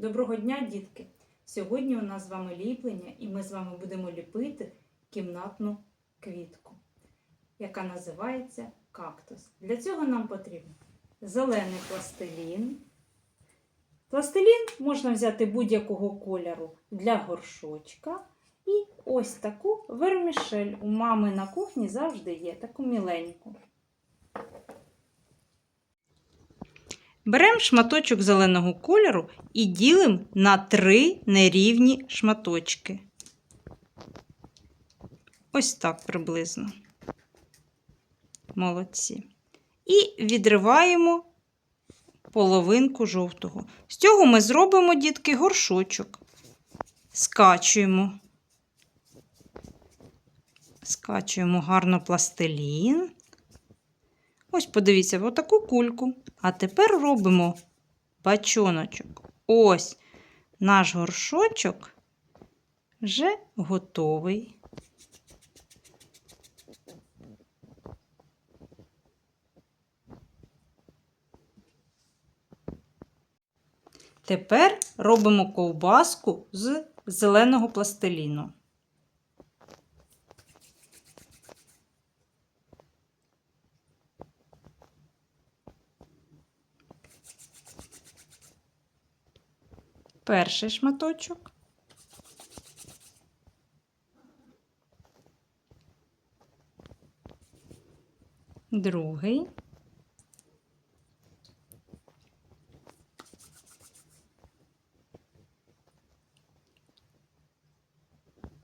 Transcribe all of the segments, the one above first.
Доброго дня, дітки! Сьогодні у нас з вами ліплення, і ми з вами будемо ліпити кімнатну квітку, яка називається кактус. Для цього нам потрібен зелений пластилін. Пластилін можна взяти будь-якого кольору для горшочка. І ось таку вермішель. У мами на кухні завжди є, таку міленьку. Беремо шматочок зеленого кольору і ділимо на три нерівні шматочки. Ось так приблизно. Молодці. І відриваємо половинку жовтого. З цього ми зробимо, дітки, горшочок. Скачуємо. Скачуємо гарно пластилін. Ось подивіться, отаку кульку. А тепер робимо бачоночок. Ось наш горшочок вже готовий. Тепер робимо ковбаску з зеленого пластиліну. Перший шматочок. Другий.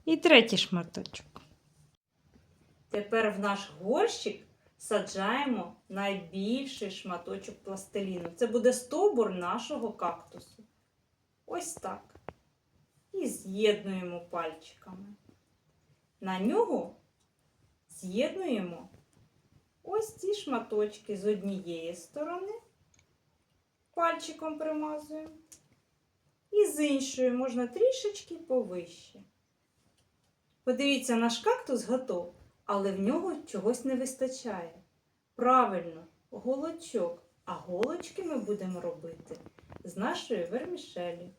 І третій шматочок. Тепер в наш горщик саджаємо найбільший шматочок пластиліну. Це буде стовбур нашого кактусу. Ось так. І з'єднуємо пальчиками. На нього з'єднуємо ось ці шматочки з однієї сторони, пальчиком примазуємо. І з іншої можна трішечки повище. Подивіться, наш кактус готов, але в нього чогось не вистачає. Правильно, голочок. А голочки ми будемо робити з нашої вермішелі.